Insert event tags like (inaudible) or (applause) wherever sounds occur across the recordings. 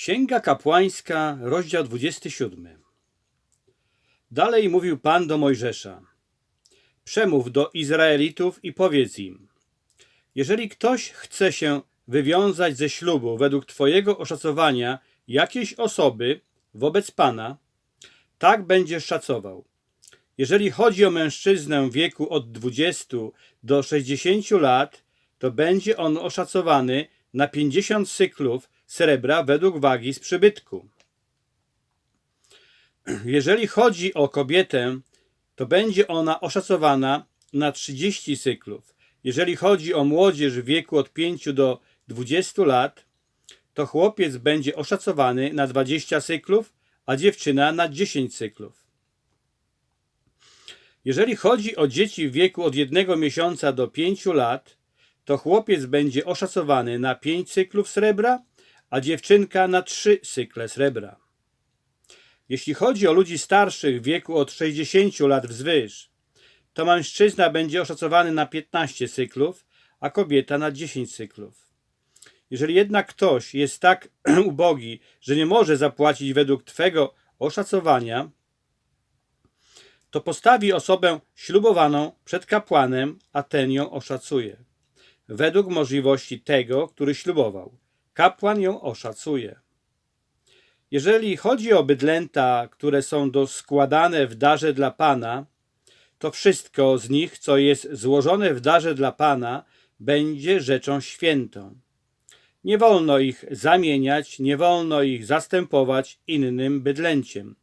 Księga kapłańska, rozdział 27. Dalej mówił Pan do Mojżesza: Przemów do Izraelitów i powiedz im: Jeżeli ktoś chce się wywiązać ze ślubu według Twojego oszacowania jakiejś osoby wobec Pana, tak będziesz szacował. Jeżeli chodzi o mężczyznę w wieku od 20 do 60 lat, to będzie on oszacowany na 50 cyklów srebra według wagi z przybytku. Jeżeli chodzi o kobietę, to będzie ona oszacowana na 30 cyklów. Jeżeli chodzi o młodzież w wieku od 5 do 20 lat, to chłopiec będzie oszacowany na 20 cyklów, a dziewczyna na 10 cyklów. Jeżeli chodzi o dzieci w wieku od jednego miesiąca do 5 lat, to chłopiec będzie oszacowany na 5 cyklów srebra, a dziewczynka na 3 cykle srebra. Jeśli chodzi o ludzi starszych w wieku od 60 lat wzwyż, to mężczyzna będzie oszacowany na 15 cyklów, a kobieta na 10 cyklów. Jeżeli jednak ktoś jest tak (clears throat) ubogi, że nie może zapłacić według Twego oszacowania, to postawi osobę ślubowaną przed kapłanem, a ten ją oszacuje. Według możliwości tego, który ślubował. Kapłan ją oszacuje. Jeżeli chodzi o bydlęta, które są do składane w darze dla Pana, to wszystko z nich, co jest złożone w darze dla Pana, będzie rzeczą świętą. Nie wolno ich zamieniać, nie wolno ich zastępować innym bydlęciem,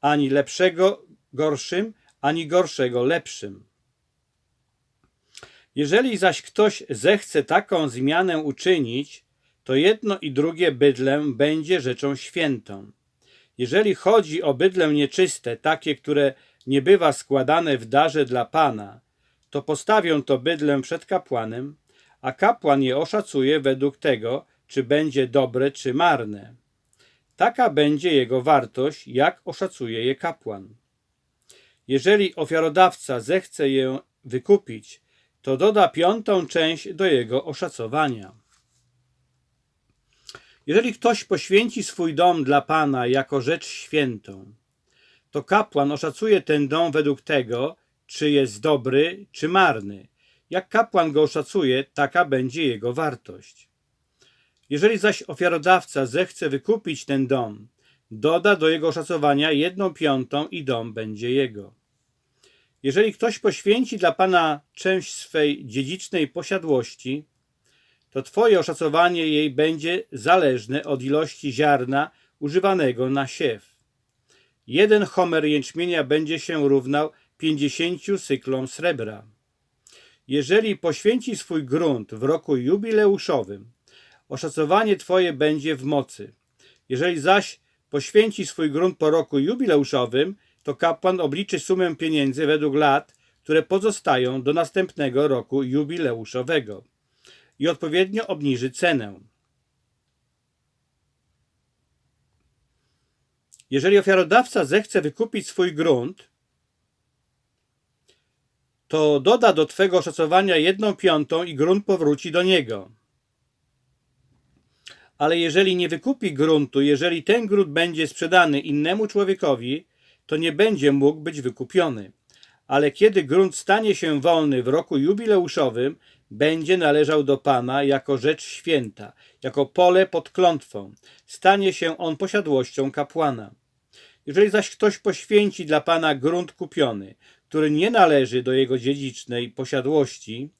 ani lepszego gorszym, ani gorszego lepszym. Jeżeli zaś ktoś zechce taką zmianę uczynić, to jedno i drugie bydlę będzie rzeczą świętą. Jeżeli chodzi o bydlę nieczyste, takie, które nie bywa składane w darze dla Pana, to postawią to bydlę przed kapłanem, a kapłan je oszacuje według tego, czy będzie dobre, czy marne. Taka będzie jego wartość, jak oszacuje je kapłan. Jeżeli ofiarodawca zechce je wykupić, to doda piątą część do jego oszacowania. Jeżeli ktoś poświęci swój dom dla Pana jako rzecz świętą, to kapłan oszacuje ten dom według tego, czy jest dobry, czy marny. Jak kapłan go oszacuje, taka będzie jego wartość. Jeżeli zaś ofiarodawca zechce wykupić ten dom, doda do jego oszacowania jedną piątą i dom będzie jego. Jeżeli ktoś poświęci dla Pana część swej dziedzicznej posiadłości, to Twoje oszacowanie jej będzie zależne od ilości ziarna używanego na siew. Jeden homer jęczmienia będzie się równał 50 cyklom srebra. Jeżeli poświęci swój grunt w roku jubileuszowym, oszacowanie Twoje będzie w mocy. Jeżeli zaś poświęci swój grunt po roku jubileuszowym, to kapłan obliczy sumę pieniędzy według lat, które pozostają do następnego roku jubileuszowego i odpowiednio obniży cenę. Jeżeli ofiarodawca zechce wykupić swój grunt, to doda do Twego oszacowania jedną piątą i grunt powróci do niego. Ale jeżeli nie wykupi gruntu, jeżeli ten grunt będzie sprzedany innemu człowiekowi, to nie będzie mógł być wykupiony. Ale kiedy grunt stanie się wolny w roku jubileuszowym, będzie należał do Pana jako rzecz święta, jako pole pod klątwą. Stanie się on posiadłością kapłana. Jeżeli zaś ktoś poświęci dla Pana grunt kupiony, który nie należy do jego dziedzicznej posiadłości,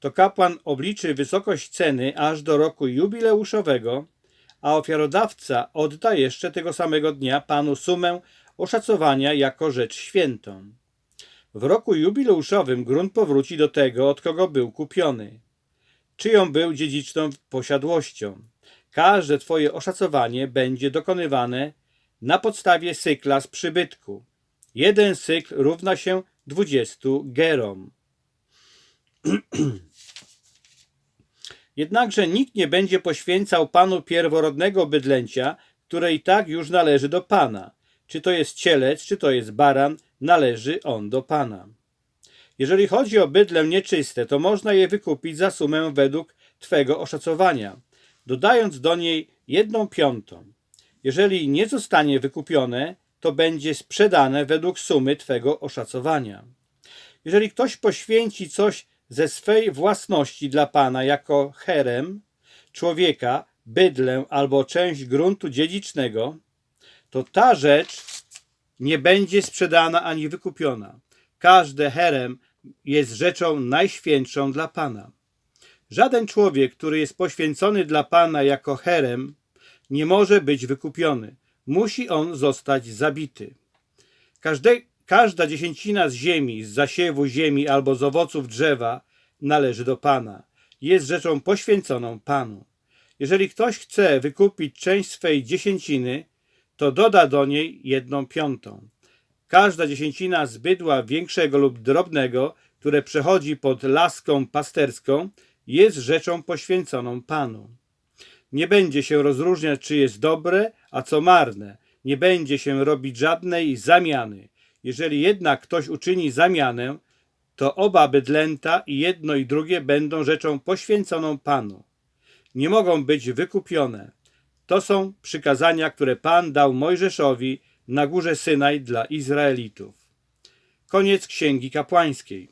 to kapłan obliczy wysokość ceny aż do roku jubileuszowego, a ofiarodawca odda jeszcze tego samego dnia Panu sumę oszacowania jako rzecz świętą. W roku jubileuszowym grunt powróci do tego, od kogo był kupiony. Czyją był dziedziczną posiadłością. Każde Twoje oszacowanie będzie dokonywane na podstawie cykla z przybytku. Jeden cykl równa się 20 gerom. (clears throat) Jednakże nikt nie będzie poświęcał Panu pierworodnego bydlęcia, które i tak już należy do Pana. Czy to jest cielec, czy to jest baran, należy on do Pana. Jeżeli chodzi o bydlę nieczyste, to można je wykupić za sumę według Twego oszacowania, dodając do niej jedną piątą. Jeżeli nie zostanie wykupione, to będzie sprzedane według sumy Twego oszacowania. Jeżeli ktoś poświęci coś ze swej własności dla Pana jako herem, człowieka, bydlę albo część gruntu dziedzicznego, to ta rzecz nie będzie sprzedana ani wykupiona. Każde herem jest rzeczą najświętszą dla Pana. Żaden człowiek, który jest poświęcony dla Pana jako herem, nie może być wykupiony. Musi on zostać zabity. Każde, każda dziesięcina z ziemi, z zasiewu ziemi albo z owoców drzewa należy do Pana. Jest rzeczą poświęconą Panu. Jeżeli ktoś chce wykupić część swej dziesięciny, to doda do niej jedną piątą. Każda dziesięcina z bydła większego lub drobnego, które przechodzi pod laską pasterską, jest rzeczą poświęconą Panu. Nie będzie się rozróżniać, czy jest dobre, a co marne. Nie będzie się robić żadnej zamiany. Jeżeli jednak ktoś uczyni zamianę, to oba bydlęta i jedno i drugie będą rzeczą poświęconą Panu. Nie mogą być wykupione. To są przykazania, które Pan dał Mojżeszowi na górze Synaj dla Izraelitów. Koniec Księgi Kapłańskiej.